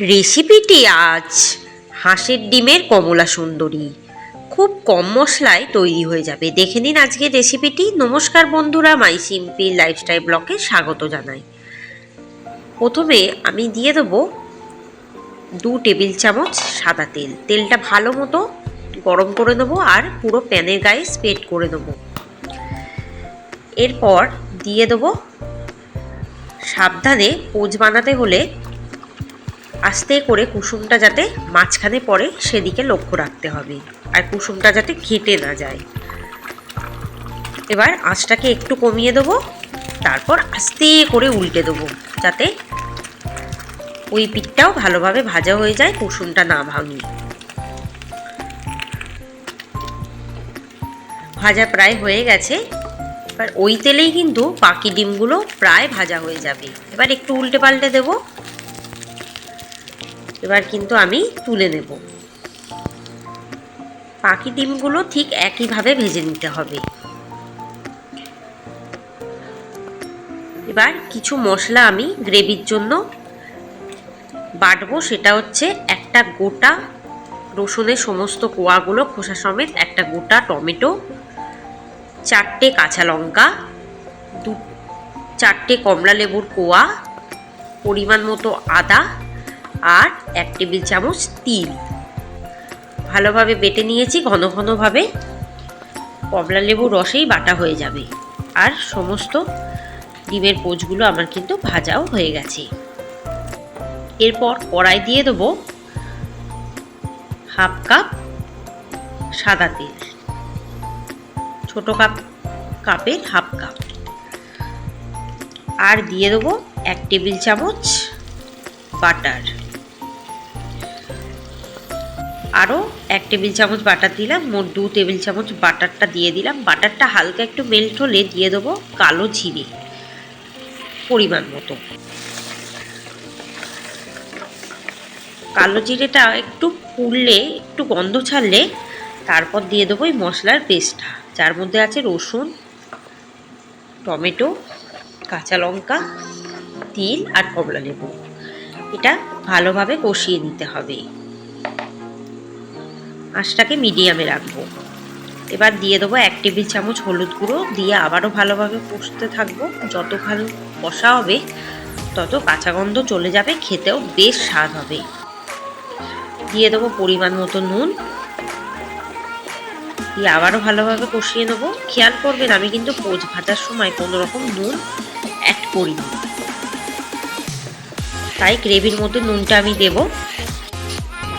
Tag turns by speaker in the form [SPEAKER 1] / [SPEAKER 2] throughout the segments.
[SPEAKER 1] রেসিপিটি আজ হাঁসের ডিমের কমলা সুন্দরী। খুব কম মশলায় তৈরি হয়ে যাবে। দেখে নিন আজকের রেসিপিটি। নমস্কার বন্ধুরা, মাই সিম্পল লাইফস্টাইল ব্লকে স্বাগত জানাই। প্রথমে আমি দিয়ে দেবো দু টেবিল চামচ সাদা তেল। তেলটা ভালো মতো গরম করে নেব আর পুরো প্যানের গায়ে স্প্রেড করে দেবো এরপর দিয়ে দেবো সাবধানে পোজ বানাতে হলে আস্তে করে কুসুমটা যাতে মাঝখানে পড়ে সেদিকে লক্ষ্য রাখতে হবে আর কুসুমটা যাতে ঘেটে না যায়। এবার আঁচটাকে একটু কমিয়ে দেবো, তারপর আস্তে করে উল্টে দেবো যাতে ওই পিঠটাও ভালোভাবে ভাজা হয়ে যায়, কুসুমটা না ভাঙি। ভাজা প্রায় হয়ে গেছে, এবার ওই তেলেই কিন্তু বাকি ডিমগুলো প্রায় ভাজা হয়ে যাবে। এবার একটু উল্টে পাল্টে দেবো। এবার কিন্তু আমি তুলে নেব। পাখি ডিমগুলো ঠিক একইভাবে ভেজে নিতে হবে। এবার কিছু মশলা আমি গ্রেভির জন্য বাটবো, সেটা হচ্ছে একটা গোটা রসুনের সমস্ত কোয়াগুলো, খোসা সমেত একটা গোটা টমেটো, চারটে কাঁচা লঙ্কা, দু, চারটে কমলা লেবুর কোয়া, পরিমাণ মতো আদা আর এক টেবিল চামচ তিল। ভালোভাবে বেটে নিয়েছি ঘন ঘনভাবে। কমলা লেবুর রসেই বাটা হয়ে যাবে। আর সমস্ত ডিমের পোচগুলো আমার কিন্তু ভাজাও হয়ে গেছে। এরপর কড়াই দিয়ে দেবো হাফ কাপ সাদা তেল। ছোটো কাপ, কাপের হাফ কাপ। আর দিয়ে দেবো এক টেবিল চামচ বাটার। আরও এক টেবিল চামচ বাটার দিলাম, মোট দু টেবিল চামচ বাটারটা দিয়ে দিলাম। বাটারটা হালকা একটু মেল্ট হলে দিয়ে দেবো কালো জিরে পরিমাণ মতো। কালো জিরেটা একটু পুড়লে, একটু গন্ধ ছাড়লে তারপর দিয়ে দেবো এই মশলার পেস্টটা যার মধ্যে আছে রসুন, টমেটো, কাঁচা লঙ্কা, তিল আর কমলা লেবু এটা ভালোভাবে কষিয়ে নিতে হবে। আঁচটাকে মিডিয়ামে রাখব। এবার দিয়ে দেবো এক টেবিল চামচ হলুদ গুঁড়ো, দিয়ে আবারও ভালোভাবে কষতে থাকব। যত ভালো কষা হবে, তত কাঁচা গন্ধ চলে যাবে, খেতেও বেশ স্বাদ হবে। দিয়ে দেবো পরিমাণ মতো নুন। দিয়ে আবারও ভালোভাবে কষিয়ে নেব। খেয়াল করবেন, আমি কিন্তু পোচ ভাজার সময় কোনো রকম নুন অ্যাড করিনি। তাই গ্রেভির মধ্যে নুনটা আমি দেব।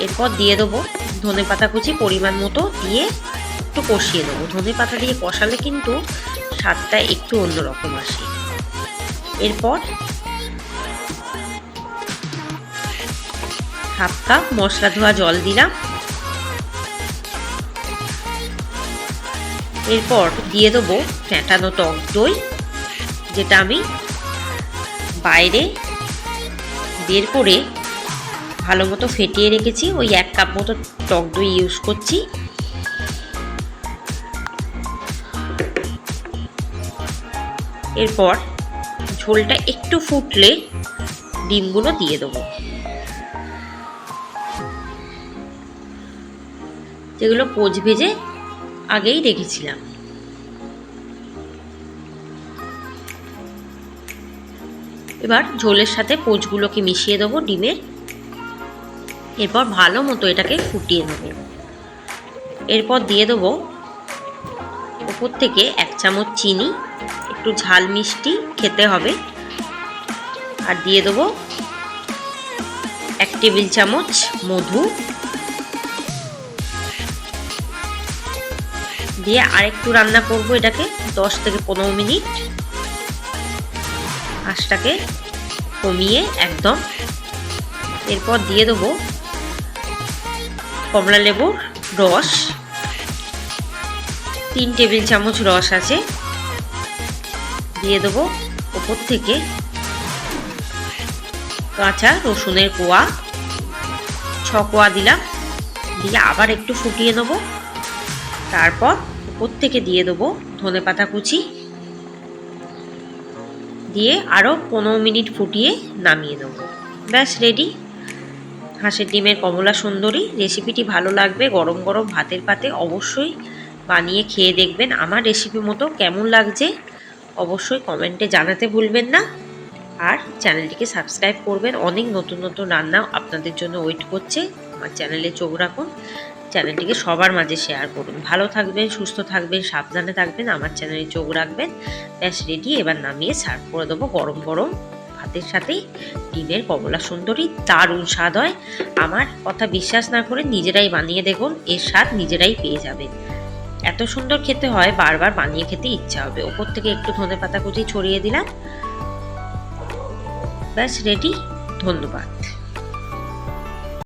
[SPEAKER 1] এরপর দিয়ে দেবো ধনে পাতা কুচি পরিমাণ মতো দিয়ে একটু কষিয়ে দেবো ধনে পাতা দিয়ে কষালে কিন্তু স্বাদটা একটু অন্যরকম আসে। এরপর হাফ কাপ মশলা ধোয়া জল দিলাম। এরপর দিয়ে দেবো ফ্যাটানো টক দই, যেটা আমি বাইরে বের করে ভালো মতো ফেটিয়ে রেখেছি। ওই এক কাপ মতো টক দই ইউজ করছি। এরপর ঝোলটা একটু ফুটলে ডিমগুলো দিয়ে দেবো। যেগুলো কোচ ভেজে আগেই রেখেছিলাম। এবার ঝোলের সাথে পোচগুলোকে মিশিয়ে দেবো ডিমের। এরপর ভালো মতো এটাকে ফুটিয়ে নেব। এরপর দিয়ে দেবো ওপর থেকে এক চামচ চিনি, একটু ঝাল মিষ্টি খেতে হবে। আর দিয়ে দেবো এক টেবিল চামচ মধু। দিয়ে আরেকটু রান্না করব এটাকে দশ থেকে পনেরো মিনিট। আঁশটাকে কমিয়ে একদম। এরপর দিয়ে দেবো কমলা লেবুর রস, তিন টেবিল চামচ রস আছে। দিয়ে দেবো ওপর থেকে কাঁচা রসুনের কোয়া। ছ কোয়া দিলাম। দিয়ে আবার একটু ফুটিয়ে নেব তারপর উপর থেকে দিয়ে দেবো ধনে পাতা কুচি। দিয়ে আরও পনেরো মিনিট ফুটিয়ে নামিয়ে নেব ব্যাস রেডি হাঁসের ডিমের কমলা সুন্দরী। রেসিপিটি ভালো লাগবে, গরম গরম ভাতের পাতে অবশ্যই বানিয়ে খেয়ে দেখবেন আমার রেসিপি মতো কেমন লাগছে। অবশ্যই কমেন্টে জানাতে ভুলবেন না। আর চ্যানেলটিকে সাবস্ক্রাইব করবেন, অনেক নতুন নতুন রান্না আপনাদের জন্য ওয়েট করছে। আমার চ্যানেলে চোখ রাখুন, চ্যানেলটিকে সবার মাঝে শেয়ার করুন। ভালো থাকবেন, সুস্থ থাকবেন, সাবধানে থাকবেন, আমার চ্যানেলে চোখ রাখবেন। ব্যাস, রেডি, এবার নামিয়ে সার্ভ করে দেবো গরম গরম ভাতের সাথে ডিমের কমলা সুন্দরী, দারুণ স্বাদ হয়। আমার কথা বিশ্বাস না করে নিজেরাই বানিয়ে দেখুন, এর স্বাদ নিজেরাই পেয়ে যাবেন। এত সুন্দর খেতে হয়, বারবার বানিয়ে খেতে ইচ্ছা হবে। ওপর থেকে একটু ধনে পাতা কুচি ছড়িয়ে দিলাম। ব্যাস রেডি ধন্যবাদ।